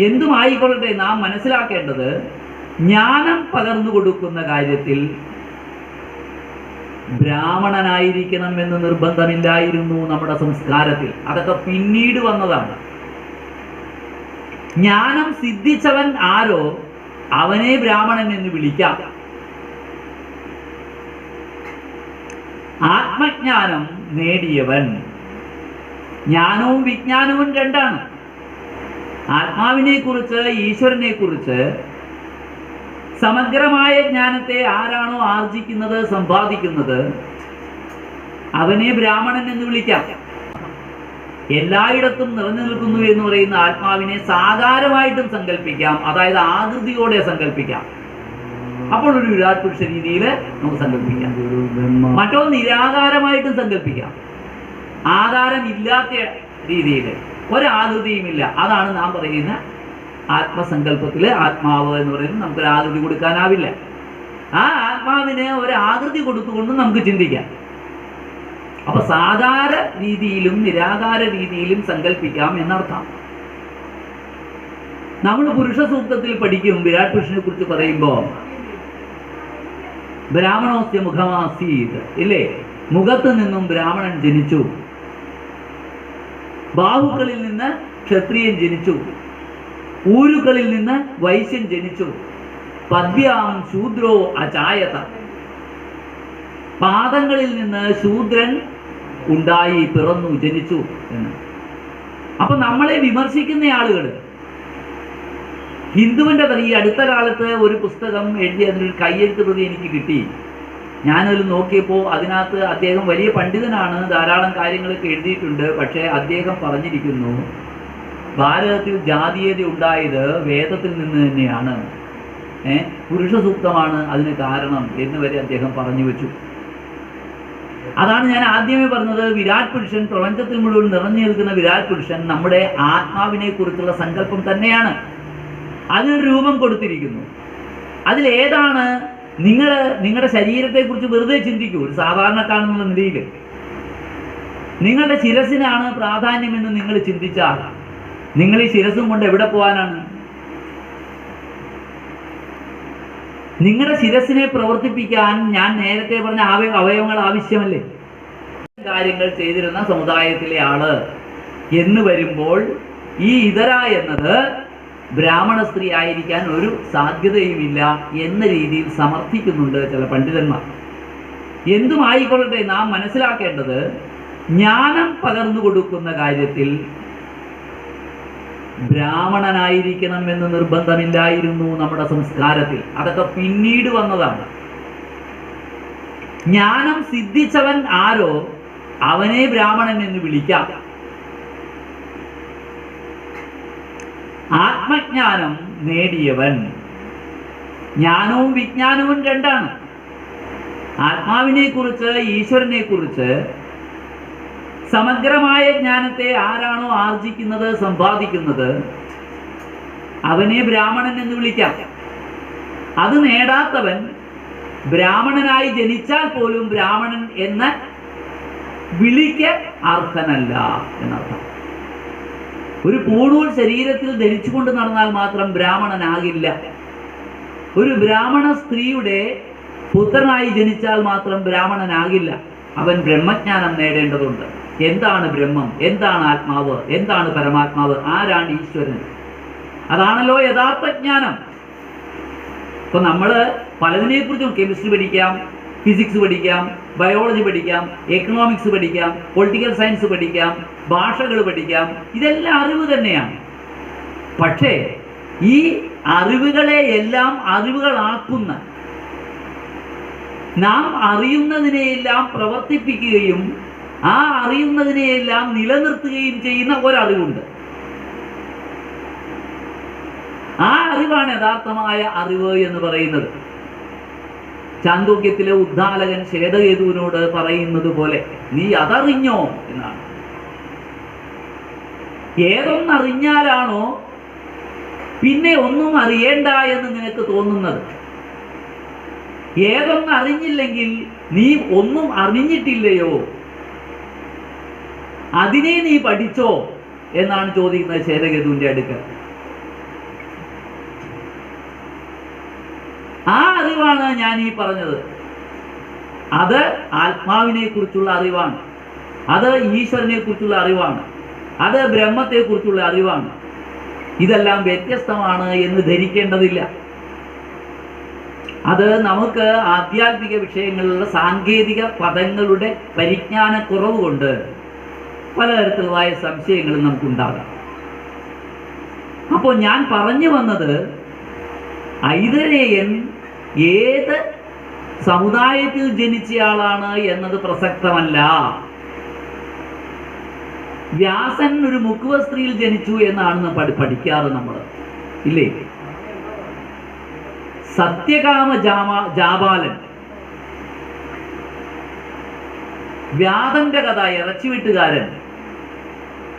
എന്തുമായിക്കൊള്ളട്ടെ നാം മനസ്സിലാക്കേണ്ടത് ജ്ഞാനം പകർന്നു കൊടുക്കുന്ന കാര്യത്തിൽ ബ്രാഹ്മണനായിരിക്കണം എന്ന് നിർബന്ധമില്ലായിരുന്നു നമ്മുടെ സംസ്കാരത്തിൽ. അതൊക്കെ പിന്നീട് വന്നതാണ്. ജ്ഞാനം സിദ്ധിച്ചവൻ ആരോ അവനെ ബ്രാഹ്മണൻ എന്ന് വിളിക്കാം. ആത്മജ്ഞാനം നേടിയവൻ. ജ്ഞാനവും വിജ്ഞാനവും രണ്ടാണ്. ആത്മാവിനെ കുറിച്ച് ഈശ്വരനെ കുറിച്ച് സമഗ്രമായ ജ്ഞാനത്തെ ആരാണോ ആർജിക്കുന്നത് സമ്പാദിക്കുന്നത് അവനെ ബ്രാഹ്മണൻ എന്ന് വിളിക്കാം. എല്ലായിടത്തും നിറഞ്ഞു നിൽക്കുന്നു എന്ന് പറയുന്ന ആത്മാവിനെ സാകാരമായിട്ടും സങ്കല്പിക്കാം. അതായത് ആകൃതിയോടെ സങ്കല്പിക്കാം. അപ്പോൾ ഒരു വിരാട് പുരുഷ രീതിയിൽ നമുക്ക് സങ്കല്പിക്കാം. മറ്റൊന്ന് നിരാകാരമായിട്ടും സങ്കല്പിക്കാം. ആധാരമില്ലാത്ത രീതിയിൽ. ഒരാകൃതിയുമില്ല. അതാണ് നാം പറയുന്ന ആത്മസങ്കല്പത്തിൽ ആത്മാവ് എന്ന് പറയുന്നത് നമുക്കൊരു ആകൃതി കൊടുക്കാനാവില്ല. ആ ആത്മാവിന് ഒരു ആകൃതി കൊടുത്തുകൊണ്ട് നമുക്ക് ചിന്തിക്കാം. അപ്പൊ സാധാര രീതിയിലും നിരാകാര രീതിയിലും സങ്കല്പിക്കാം എന്നർത്ഥം. നമ്മൾ പുരുഷ സൂക്തത്തിൽ പഠിക്കും വിരാട് പുരുഷനെ കുറിച്ച് പറയുമ്പോൾ ബ്രാഹ്മണോസ്യ മുഖമാസീത് ഇല്ലേ? മുഖത്ത് നിന്നും ബ്രാഹ്മണൻ ജനിച്ചു. ബാഹുക്കളിൽ നിന്ന് ക്ഷത്രിയൻ ജനിച്ചു. ഊരുകളിൽ നിന്ന് വൈശ്യൻ ജനിച്ചു. പദ്യാം ശൂദ്രോ അചായത പാദങ്ങളിൽ നിന്ന് ശൂദ്രൻ ഉണ്ടായി പിറന്നു ജനിച്ചു എന്ന്. അപ്പൊ നമ്മളെ വിമർശിക്കുന്ന ആളുകൾ ഹിന്ദുവിന്റെ ഈ അടുത്ത കാലത്ത് ഒരു പുസ്തകം എഴുതി അതിനൊരു കയ്യെഴുത്ത് പ്രതി എനിക്ക് കിട്ടി. ഞാനതിൽ നോക്കിയപ്പോൾ അതിനകത്ത് അദ്ദേഹം വലിയ പണ്ഡിതനാണ് ധാരാളം കാര്യങ്ങളൊക്കെ എഴുതിയിട്ടുണ്ട്. പക്ഷേ അദ്ദേഹം പറഞ്ഞിരിക്കുന്നു ഭാരതത്തിൽ ജാതീയത ഉണ്ടായത് വേദത്തിൽ നിന്ന് തന്നെയാണ്. പുരുഷ സൂക്തമാണ് അതിന് കാരണം എന്ന് വരെ അദ്ദേഹം പറഞ്ഞു വെച്ചു. അതാണ് ഞാൻ ആദ്യമേ പറഞ്ഞത്. വിരാട് പുരുഷൻ പ്രപഞ്ചത്തിൽ മുഴുവൻ നിറഞ്ഞു നിൽക്കുന്ന വിരാട് പുരുഷൻ നമ്മുടെ ആത്മാവിനെ കുറിച്ചുള്ള സങ്കല്പം തന്നെയാണ്. അതിനൊരു രൂപം കൊടുത്തിരിക്കുന്നു. അതിലേതാണ് നിങ്ങൾ നിങ്ങളുടെ ശരീരത്തെക്കുറിച്ച് വെറുതെ ചിന്തിക്കൂ ഒരു സാധാരണക്കാരെന്നുള്ള നിലയിൽ. നിങ്ങളുടെ ശിരസിനാണ് പ്രാധാന്യമെന്ന് നിങ്ങൾ ചിന്തിച്ചാൽ നിങ്ങൾ ഈ ശിരസും കൊണ്ട് എവിടെ പോകാനാണ് നിങ്ങളുടെ ശിരസിനെ പ്രവർത്തിപ്പിക്കാൻ ഞാൻ നേരത്തെ പറഞ്ഞ അവയവങ്ങൾ ആവശ്യമല്ലേ? കാര്യങ്ങൾ ചെയ്തിരുന്ന സമുദായത്തിലെ ആൾ എന്ന് വരുമ്പോൾ ഈ ഇതര എന്നത് ബ്രാഹ്മണ സ്ത്രീ ആയിരിക്കാൻ ഒരു സാധ്യതയുമില്ല എന്ന രീതിയിൽ സമർത്ഥിക്കുന്നുണ്ട് ചില പണ്ഡിതന്മാർ. എന്തുമായിക്കൊള്ളട്ടെ നാം മനസ്സിലാക്കേണ്ടത് ജ്ഞാനം പകർന്നു കൊടുക്കുന്ന കാര്യത്തിൽ ബ്രാഹ്മണനായിരിക്കണം എന്ന് നിർബന്ധമില്ലായിരുന്നു നമ്മുടെ സംസ്കാരത്തിൽ. അതൊക്കെ പിന്നീട് വന്നതാണ്. ജ്ഞാനം സിദ്ധിച്ചവൻ ആരോ? അവനെ ബ്രാഹ്മണൻ എന്ന് വിളിക്കാം. ആത്മജ്ഞാനം നേടിയവൻ. ജ്ഞാനവും വിജ്ഞാനവും രണ്ടാണ്. ആത്മാവിനെ കുറിച്ച് ഈശ്വരനെ കുറിച്ച് സമഗ്രമായ ജ്ഞാനത്തെ ആരാണോ ആർജിക്കുന്നത് സമ്പാദിക്കുന്നത് അവനെ ബ്രാഹ്മണൻ എന്ന് വിളിക്കാം. അത് നേടാത്തവൻ ബ്രാഹ്മണനായി ജനിച്ചാൽ പോലും ബ്രാഹ്മണൻ എന്ന് വിളിക്ക് അർഹനല്ല എന്നർത്ഥം. ഒരു പൂണൂൽ ശരീരത്തിൽ ധരിച്ചുകൊണ്ട് നടന്നാൽ മാത്രം ബ്രാഹ്മണനാകില്ല. ഒരു ബ്രാഹ്മണ സ്ത്രീയുടെ പുത്രനായി ജനിച്ചാൽ മാത്രം ബ്രാഹ്മണനാകില്ല. അവൻ ബ്രഹ്മജ്ഞാനം നേടേണ്ടതുണ്ട്. എന്താണ് ബ്രഹ്മം? എന്താണ് ആത്മാവ്? എന്താണ് പരമാത്മാവ്? ആരാണ് ഈശ്വരൻ? അതാണല്ലോ യഥാർത്ഥ ജ്ഞാനം. ഇപ്പൊ നമ്മൾ പലതിനെ കുറിച്ചും കെമിസ്ട്രി പഠിക്കാം ഫിസിക്സ് പഠിക്കാം ബയോളജി പഠിക്കാം എക്കണോമിക്സ് പഠിക്കാം പൊളിറ്റിക്കൽ സയൻസ് പഠിക്കാം ഭാഷകൾ പഠിക്കാം. ഇതെല്ലാം അറിവ് തന്നെയാണ്. പക്ഷേ ഈ അറിവുകളെ എല്ലാം അറിവുകളാക്കുന്ന നാം അറിയുന്നതിനെയെല്ലാം പ്രവർത്തിപ്പിക്കുകയും ആ അറിയുന്നതിനെയെല്ലാം നിലനിർത്തുകയും ചെയ്യുന്ന ഒരറിവുണ്ട്. ആ അറിവാണ് യഥാർത്ഥമായ അറിവ് എന്ന് പറയുന്നത്. ചാന്തോക്യത്തിലെ ഉദ്ദാലകൻ ശ്വേതകേതുവിനോട് പറയുന്നത് പോലെ നീ അതറിഞ്ഞോ? എന്നാണ്. ഏതൊന്നറിഞ്ഞാലാണോ പിന്നെ ഒന്നും അറിയേണ്ട എന്ന് നിനക്ക് തോന്നുന്നത്? ഏതൊന്നറിഞ്ഞില്ലെങ്കിൽ നീ ഒന്നും അറിഞ്ഞിട്ടില്ലയോ? അതിനെ നീ പഠിച്ചോ? എന്നാണ് ചോദിക്കുന്നത് ശ്വേതകേതുവിന്റെ അടുക്കൽ. അറിവാണ് ഞാൻ ഈ പറഞ്ഞത്. അത് ആത്മാവിനെ കുറിച്ചുള്ള അറിവാണ്. അത് ഈശ്വരനെ കുറിച്ചുള്ള അറിവാണ്. അത് ബ്രഹ്മത്തെ കുറിച്ചുള്ള അറിവാണ്. ഇതെല്ലാം വ്യത്യസ്തമാണ് എന്ന് ധരിക്കേണ്ടതില്ല. അത് നമുക്ക് ആധ്യാത്മിക വിഷയങ്ങളിലുള്ള സാങ്കേതിക പദങ്ങളുടെ പരിജ്ഞാനക്കുറവ് കൊണ്ട് പലതരത്തിലുള്ളതായ സംശയങ്ങളും നമുക്കുണ്ടാകാം. അപ്പോൾ ഞാൻ പറഞ്ഞു വന്നത് ഐതരേയൻ ഏത് സമുദായത്തിൽ ജനിച്ചയാളാണ് എന്നത് പ്രസക്തമല്ല. വ്യാസൻ ഒരു മുക്കുവ സ്ത്രീയിൽ ജനിച്ചു എന്നാണ് പഠി- പഠിക്കാറ് നമ്മൾ ഇല്ലേ? സത്യകാമ ജാമ ജാപാലൻ വ്യാതന്റെ കഥ ഇറച്ചിവിട്ടുകാരൻ.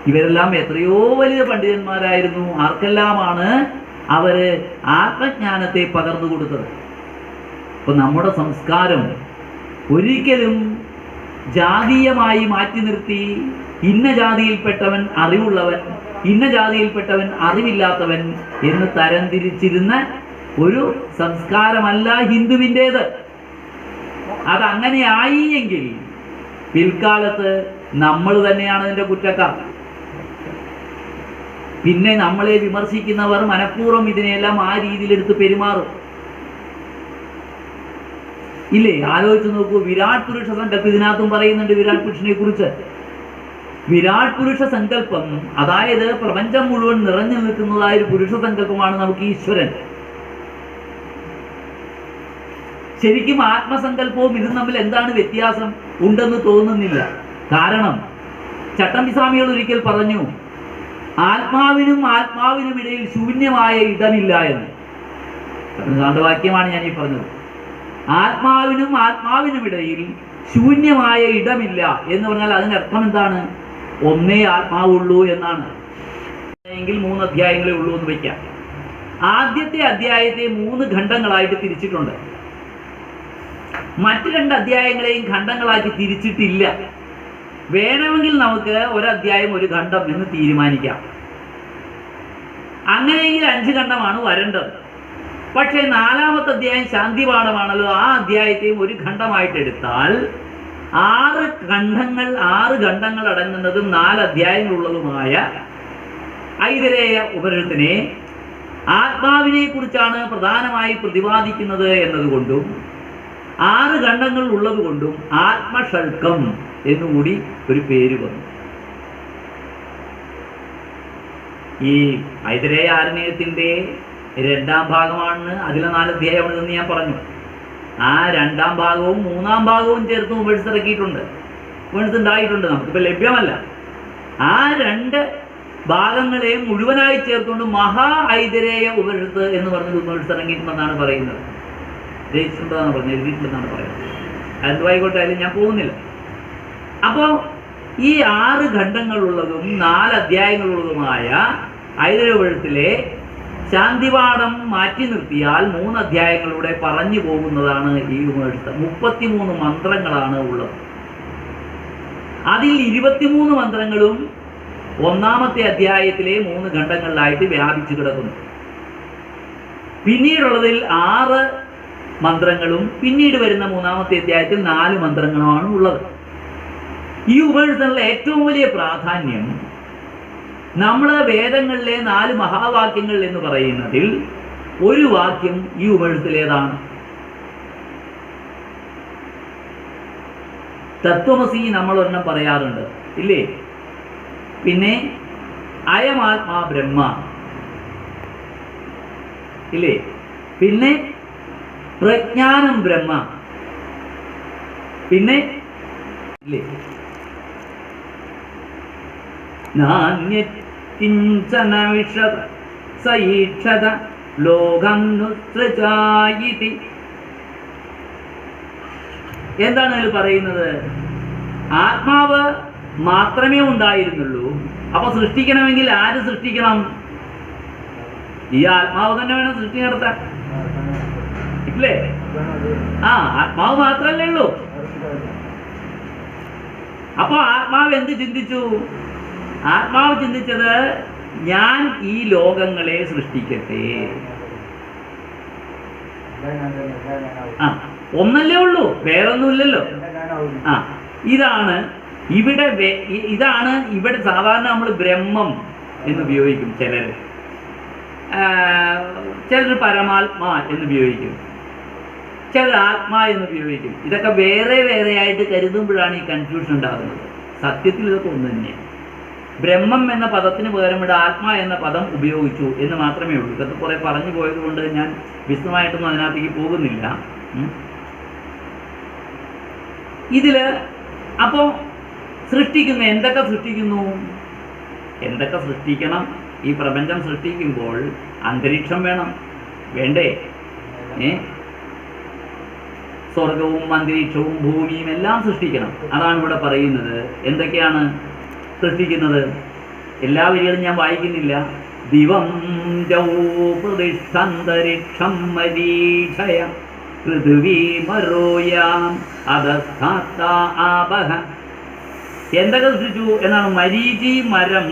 ഇവരെല്ലാം എത്രയോ വലിയ പണ്ഡിതന്മാരായിരുന്നു. ആർക്കെല്ലാമാണ് അവർ ആത്മജ്ഞാനത്തെ പകർന്നു കൊടുത്തത്? അപ്പൊ നമ്മുടെ സംസ്കാരം ഒരിക്കലും ജാതീയമായി മാറ്റി നിർത്തി ഇന്ന ജാതിയിൽപ്പെട്ടവൻ അറിവുള്ളവൻ ഇന്ന ജാതിയിൽപ്പെട്ടവൻ അറിവില്ലാത്തവൻ എന്ന് തരംതിരിച്ചിരുന്ന ഒരു സംസ്കാരമല്ല ഹിന്ദുവിന്റേത്. അതങ്ങനെയായി എങ്കിൽ പിൽക്കാലത്ത് നമ്മൾ തന്നെയാണ് അതിന്റെ കുറ്റക്കാർ. പിന്നെ നമ്മളെ വിമർശിക്കുന്നവർ മനഃപൂർവം ഇതിനെല്ലാം ആ രീതിയിലെടുത്ത് പെരുമാറും. ഇല്ലേ? ആലോചിച്ച് നോക്കൂ. വിരാട് പുരുഷ സങ്കല്പം ഇതിനകത്തും പറയുന്നുണ്ട് വിരാട് പുരുഷനെ കുറിച്ച്. വിരാട് പുരുഷ സങ്കല്പം അതായത് പ്രപഞ്ചം മുഴുവൻ നിറഞ്ഞു നിൽക്കുന്നതായ ഒരു പുരുഷ സങ്കല്പമാണ് നമുക്ക് ഈശ്വരൻ. ശരിക്കും ആത്മസങ്കല്പവും ഇതും തമ്മിൽ എന്താണ് വ്യത്യാസം? ഉണ്ടെന്ന് തോന്നുന്നില്ല. കാരണം ചട്ടമ്പിസ്വാമികൾ ഒരിക്കൽ പറഞ്ഞു ആത്മാവിനും ആത്മാവിനും ഇടയിൽ ശൂന്യമായ ഇടമില്ല എന്ന്. വാക്യമാണ് ഞാൻ ഈ പറഞ്ഞത്. ആത്മാവിനും ആത്മാവിനും ഇടയിൽ ശൂന്യമായ ഇടമില്ല എന്ന് പറഞ്ഞാൽ അതിന്റെ അർത്ഥം എന്താണ്? ഒന്നേ ആത്മാവുള്ളൂ എന്നാണ്. എങ്കിൽ മൂന്ന് അധ്യായങ്ങളേ ഉള്ളൂ എന്ന് വയ്ക്കാം ആദ്യത്തെ അധ്യായത്തെ മൂന്ന് ഖണ്ഡങ്ങളായിട്ട് തിരിച്ചിട്ടുണ്ട്. മറ്റ് രണ്ട് അധ്യായങ്ങളെയും ഖണ്ഡങ്ങളാക്കി തിരിച്ചിട്ടില്ല. വേണമെങ്കിൽ നമുക്ക് ഒരു അധ്യായം ഒരു ഖണ്ഡം എന്ന് തീരുമാനിക്കാം. അങ്ങനെയെങ്കിൽ അഞ്ച് ഖണ്ഡമാണ് വരേണ്ടത്. പക്ഷേ നാലാമത്തെ അധ്യായം ശാന്തിപാഠമാണല്ലോ. ആ അധ്യായത്തെയും ഒരു ഖണ്ഡമായിട്ട് എടുത്താൽ ആറ് ഖണ്ഡങ്ങൾ ആറ് ഖണ്ഡങ്ങൾ അടങ്ങുന്നതും നാല് അധ്യായങ്ങളുള്ളതുമായ ഐതരേയ ഉപനിഷത്തിനെ ആത്മാവിനെ കുറിച്ചാണ് പ്രധാനമായി പ്രതിപാദിക്കുന്നത് എന്നതുകൊണ്ടും ആറ് ഖണ്ഡങ്ങൾ ഉള്ളതുകൊണ്ടും ആത്മഷൽക്കം എന്നുകൂടി ഒരു പേര് വന്നു. ഈ ഐതരേയ ആരണ്യത്തിന്റെ രണ്ടാം ഭാഗമാണ് അതിലെ നാല് അധ്യായമാണെന്ന് ഞാൻ പറഞ്ഞു. ആ രണ്ടാം ഭാഗവും മൂന്നാം ഭാഗവും ചേർത്ത് മുമ്പേഴ്സ് ഇറക്കിയിട്ടുണ്ട്. മുമ്പേഴ്സ് ഉണ്ടായിട്ടുണ്ട് നമുക്കിപ്പോൾ ലഭ്യമല്ല. ആ രണ്ട് ഭാഗങ്ങളെ മുഴുവനായി ചേർത്തുകൊണ്ട് മഹാ ഐതരേയ ഉപരിത്ത് എന്ന് പറഞ്ഞത് ഉപനിഷത്ത് ഇറങ്ങിയിട്ടുണ്ടെന്നാണ് പറയുന്നത്. രചിച്ചിട്ടുണ്ടെന്നാണ് പറഞ്ഞത് എഴുതിയിട്ടുണ്ടെന്നാണ് പറയുന്നത്. അതുമായിക്കോട്ടെ അതിൽ ഞാൻ പോകുന്നില്ല. അപ്പോൾ ഈ ആറ് ഖണ്ഡങ്ങളുള്ളതും നാല് അധ്യായങ്ങളുള്ളതുമായ ഐതരവഴുത്തിലെ ശാന്തിപാഠം മാറ്റി നിർത്തിയാൽ മൂന്ന് അധ്യായങ്ങളിലൂടെ പറഞ്ഞു പോകുന്നതാണ് ഈ ഉപനിഷത്ത് മുപ്പത്തിമൂന്ന് മന്ത്രങ്ങളാണ് ഉള്ളത്. അതിൽ ഇരുപത്തിമൂന്ന് മന്ത്രങ്ങളും ഒന്നാമത്തെ അധ്യായത്തിലെ മൂന്ന് ഖണ്ഡങ്ങളിലായിട്ട് വ്യാപിച്ചു കിടക്കുന്നു. പിന്നീടുള്ളതിൽ ആറ് മന്ത്രങ്ങളും പിന്നീട് വരുന്ന മൂന്നാമത്തെ അധ്യായത്തിൽ നാല് മന്ത്രങ്ങളുമാണ് ഉള്ളത്. ഈ ഉപനിഷത്തിനുള്ള ഏറ്റവും വലിയ പ്രാധാന്യം നമ്മൾ വേദങ്ങളിലെ നാല് മഹാവാക്യങ്ങൾ എന്ന് പറയുന്നതിൽ ഒരു വാക്യം ഈ ഉപഴുത്തിലേതാണ് തത്വമസി നമ്മൾ ഒരെണ്ണം പറയാറുണ്ട്. ഇല്ലേ? പിന്നെ അയമാത്മാ ബ്രഹ്മ. ഇല്ലേ? പിന്നെ പ്രജ്ഞാനം ബ്രഹ്മ. പിന്നെ ഇല്ലേ? നാന്യകിഞ്ചന വിഷത സൈക്ഷത ലോകം നുസൃജായിതി എന്താണ് അതിൽ പറയുന്നത്? ആത്മാവ് മാത്രമേ ഉണ്ടായിരുന്നുള്ളൂ. അപ്പൊ സൃഷ്ടിക്കണമെങ്കിൽ ആര് സൃഷ്ടിക്കണം? ഈ ആത്മാവ് തന്നെ വേണം സൃഷ്ടി നടത്താൻ. ഇല്ലേ? ആ ആത്മാവ് മാത്രല്ലേ ഉള്ളൂ. അപ്പൊ ആത്മാവ് എന്ത് ചിന്തിച്ചു? ആത്മാവ് ചിന്തിച്ചത് ഞാൻ ഈ ലോകങ്ങളെ സൃഷ്ടിക്കട്ടെ. ആ ഒന്നല്ലേ ഉള്ളൂ വേറൊന്നുമില്ലല്ലോ. ആ ഇതാണ് ഇവിടെ ഇതാണ് ഇവിടെ സാധാരണ നമ്മൾ ബ്രഹ്മം എന്ന് ഉപയോഗിക്കും ചിലർ ചിലർ പരമാത്മാ എന്ന് ഉപയോഗിക്കും ചിലർ ആത്മാ എന്ന് ഉപയോഗിക്കും ഇതൊക്കെ വേറെ വേറെ ആയിട്ട് കരുതുമ്പോഴാണ് ഈ കൺഫ്യൂഷൻ ഉണ്ടാകുന്നത്. സത്യത്തിൽ ഇതൊക്കെ ഒന്ന് തന്നെയാണ് ബ്രഹ്മം എന്ന പദത്തിന് പകരം ഇവിടെ ആത്മാ എന്ന പദം ഉപയോഗിച്ചു എന്ന് മാത്രമേ ഉള്ളൂ. ഇതൊക്കെ കുറെ പറഞ്ഞു പോയത് കൊണ്ട് ഞാൻ വിശദമായിട്ടൊന്നും അതിനകത്തേക്ക് പോകുന്നില്ല. ഇതിൽ അപ്പോൾ സൃഷ്ടിക്കുന്നു. എന്തൊക്കെ സൃഷ്ടിക്കുന്നു? എന്തൊക്കെ സൃഷ്ടിക്കണം? ഈ പ്രപഞ്ചം സൃഷ്ടിക്കുമ്പോൾ അന്തരീക്ഷം വേണം. വേണ്ടേ? ഏ? സ്വർഗവും അന്തരീക്ഷവും ഭൂമിയും എല്ലാം സൃഷ്ടിക്കണം. അതാണ് ഇവിടെ പറയുന്നത്. എന്തൊക്കെയാണ്? സൃഷ്ടിക്കുന്നത്. എല്ലാ വരികളും ഞാൻ വായിക്കുന്നില്ല. ദിവം എന്തൊക്കെ സൃഷ്ടിച്ചു? എന്നാണ് മരീചി മരം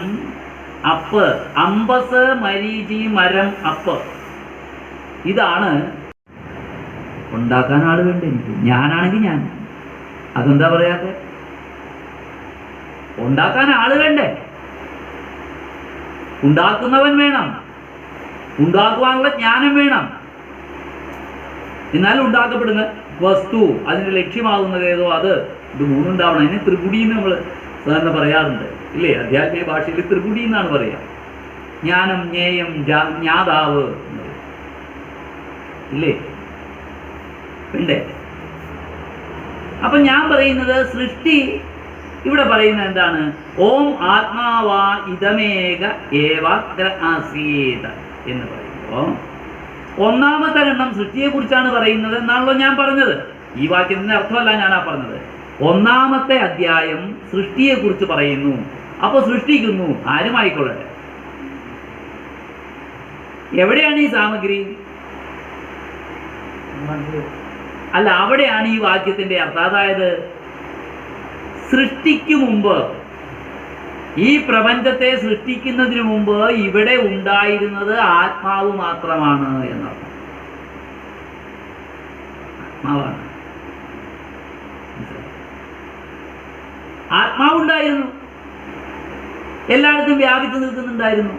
അപ്പ്. അമ്പസ് മരീചി മരം അപ്പ്. ഇതാണ് ഉണ്ടാക്കാൻ ആൾ വേണ്ട എനിക്ക്. ഞാനാണെങ്കിൽ ഞാൻ. അതെന്താ പറയാത്തെ? ഉണ്ടാക്കാൻ ആൾ വേണ്ടേ? ഉണ്ടാക്കുന്നവൻ വേണം. ഉണ്ടാക്കുവാനുള്ള ജ്ഞാനം വേണം. എന്നാൽ ഉണ്ടാക്കപ്പെടുന്ന വസ്തു അതിന്റെ ലക്ഷ്യമാകുന്നത് ഏതോ അത് ഇത് മൂന്നുണ്ടാവണം. അതിന് ത്രികുടി എന്ന് നമ്മൾ സാധാരണ പറയാറുണ്ട്. ഇല്ലേ? അധ്യാത്മിക ഭാഷയിൽ ത്രികുടി എന്നാണ് പറയുക ജ്ഞാനം ജ്ഞേയം ജ്ഞാതാവ് ഇല്ലേ? വേണ്ടേ? അപ്പൊ ഞാൻ പറയുന്നത് സൃഷ്ടി ഇവിടെ പറയുന്നത് എന്താണ്? ഓം ആത്മാവാ ഇതമേക ഏവാഗ്ര ആസീത എന്ന് പറയുമ്പോൾ ഒന്നാമത്തെ എണ്ണം സൃഷ്ടിയെ കുറിച്ചാണ് പറയുന്നത് എന്നാണല്ലോ ഞാൻ പറഞ്ഞത്. ഈ വാക്യത്തിന്റെ അർത്ഥമല്ല ഞാനാ പറഞ്ഞത്. ഒന്നാമത്തെ അധ്യായം സൃഷ്ടിയെ കുറിച്ച് പറയുന്നു. അപ്പൊ സൃഷ്ടിക്കുന്നു. ആരുമായിക്കൊള്ളട്ടെ? എവിടെയാണ് ഈ സാമഗ്രി? അല്ല അവിടെയാണ് ഈ വാക്യത്തിന്റെ അർത്ഥം. അതായത് സൃഷ്ടിക്കു മുമ്പ്. ഈ പ്രപഞ്ചത്തെ സൃഷ്ടിക്കുന്നതിന് മുമ്പ് ഇവിടെ ഉണ്ടായിരുന്നത് ആത്മാവ് മാത്രമാണ് എന്നർത്ഥം. ആത്മാവാണ്. ആത്മാവ് ആത്മാവുണ്ടായിരുന്നു എല്ലായിടത്തും വ്യാപിച്ചു നിൽക്കുന്നുണ്ടായിരുന്നു.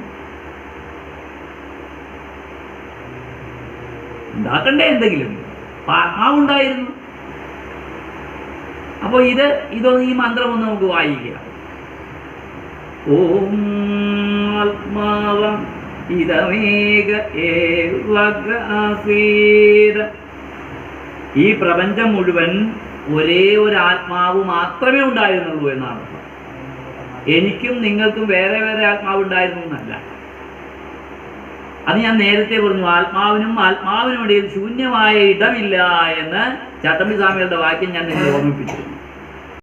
ഉണ്ടാക്കണ്ടേ എന്തെങ്കിലും? ആത്മാവ് ആത്മാവുണ്ടായിരുന്നു അപ്പോൾ ഇത് ഇതൊന്ന് ഈ മന്ത്രം ഒന്ന് നമുക്ക് വായിക്കാം. ഓം ആത്മാവ ഇതമേക ഏവക ആസീത. ഈ പ്രപഞ്ചം മുഴുവൻ ഒരേ ഒരു ആത്മാവ് മാത്രമേ ഉണ്ടായിരുന്നുള്ളൂ എന്നാണ്. എനിക്കും നിങ്ങൾക്കും വേറെ വേറെ ആത്മാവ് ഉണ്ടായിരുന്നു എന്നല്ല. അത് ഞാൻ നേരത്തെ പറഞ്ഞു ആത്മാവിനും ആത്മാവിനും ഇടയിൽ ശൂന്യമായ ഇടമില്ല എന്ന് ചട്ടമ്പി സ്വാമികളുടെ വാക്യം ഞാൻ നിങ്ങളെ ഓർമ്മിപ്പിച്ചു